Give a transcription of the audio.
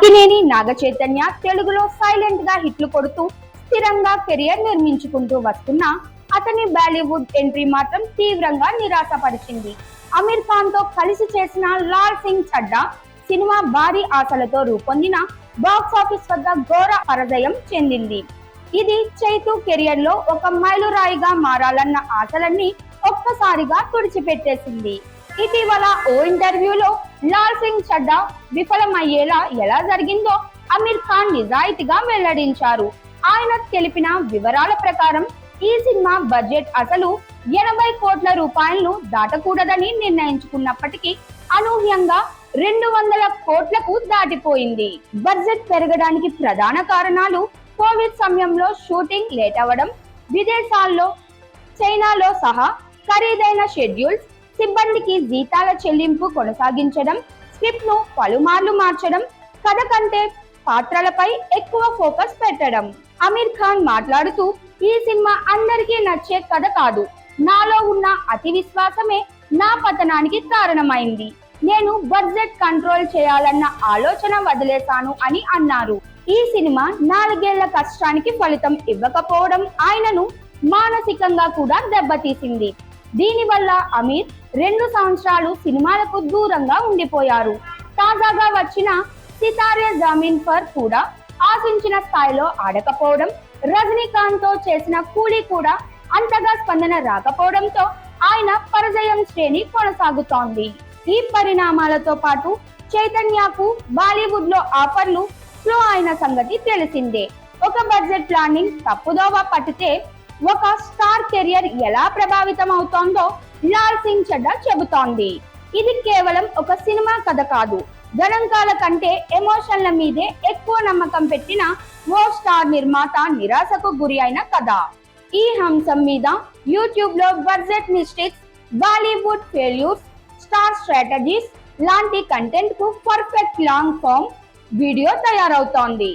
అక్కినేని నాగ చైతన్య తెలుగులో సైలెంట్గా హిట్లు కొడుతూ స్థిరంగా కెరియర్ నిర్మించుకుంటూ వస్తున్న అతని బాలీవుడ్ ఎంట్రీ మాత్రం తీవ్రంగా నిరాశపరిచింది. అమీర్ ఖాన్తో కలిసి చేసిన లాల్ సింగ్ చడ్డా సినిమా భారీ ఆశలతో రూపొందిన బాక్స్ ఆఫీస్ వద్ద ఘోర పరజయం చెందింది. ఇది చైతు కెరియర్లో ఒక మైలురాయిగా మారాలన్న ఆశలన్నీ ఒక్కసారిగా తుడిచిపెట్టేసింది. ఇటీవల ఓ ఇంటర్వ్యూలో లాల్ సింగ్ చడ్డా విఫలమయ్యేలా ఎలా జరిగిందో అమీర్ ఖాన్ నిజాయితీగా వెల్లడించారు. ఆయన తెలిపిన వివరాల ప్రకారం ఈ సినిమా బడ్జెట్ అసలు ఎనభై కోట్ల రూపాయలను దాటకూడదని నిర్ణయించుకున్నప్పటికీ అనూహ్యంగా రెండు వందల కోట్లకు దాటిపోయింది. బడ్జెట్ పెరగడానికి ప్రధాన కారణాలు కోవిడ్ సమయంలో షూటింగ్ లేట్ అవ్వడం విదేశాల్లో చైనాలో సహా ఖరీదైన షెడ్యూల్స్ సిబ్బందికి జీతాల చెల్లింపు కొనసాగించడం స్క్రిప్ట్ను పలుమార్లు మార్చడం కథ కంటే పాత్రలపై ఎక్కువ ఫోకస్ పెట్టడం. అమీర్ ఖాన్ మాట్లాడుతూ ఈ సినిమా అందరికీ నచ్చే కథ కాదు. నాలో ఉన్న అతి విశ్వాసమే నా పతనానికి కారణమైంది. నేను బడ్జెట్ కంట్రోల్ చేయాలన్న ఆలోచన వదిలేశాను అని అన్నారు. ఈ సినిమా నాలుగేళ్ళ కష్టానికి ఫలితం ఇవ్వకపోవడం ఆయనను మానసికంగా కూడా దెబ్బతీసింది. దీనివల్ల అమీర్ రెండు సంవత్సరాలు సినిమాలకు దూరంగా ఉండిపోయారు. తాజాగా వచ్చిన సితారే జమీన్ ఫర్ కూడా ఆశించిన స్థాయిలో ఆడకపోవడం రజనీకాంత్తో చేసిన కూలీ కూడా అంతగా స్పందన రాకపోవడంతో ఆయన పరజయం శ్రేణి కొనసాగుతోంది. ఈ పరిణామాలతో పాటు చైతన్యకు బాలీవుడ్లో ఆఫర్లు స్లో అయిన సంగతి తెలిసిందే. ఒక బడ్జెట్ ప్లానింగ్ తప్పుదోవ పట్టితే ఒక స్టార్ కెరియర్ ఎలా ప్రభావితం అవుతోందో లాల్ సింగ్ చెడ్డా చెబుతోంది. ఇది కేవలం ఒక సినిమా కథ కాదు. గణాంకాల కంటే ఎమోషన్ల మీదే ఎక్కువ నమ్మకం పెట్టిన ఓ స్టార్ నిర్మాత నిరాశకు గురి అయిన కథ. ఈ అంశం మీద యూట్యూబ్లో budget mistakes Bollywood failures star strategies లాంటి కంటెంట్కు పర్ఫెక్ట్ లాంగ్ ఫామ్ వీడియో తయారవుతోంది.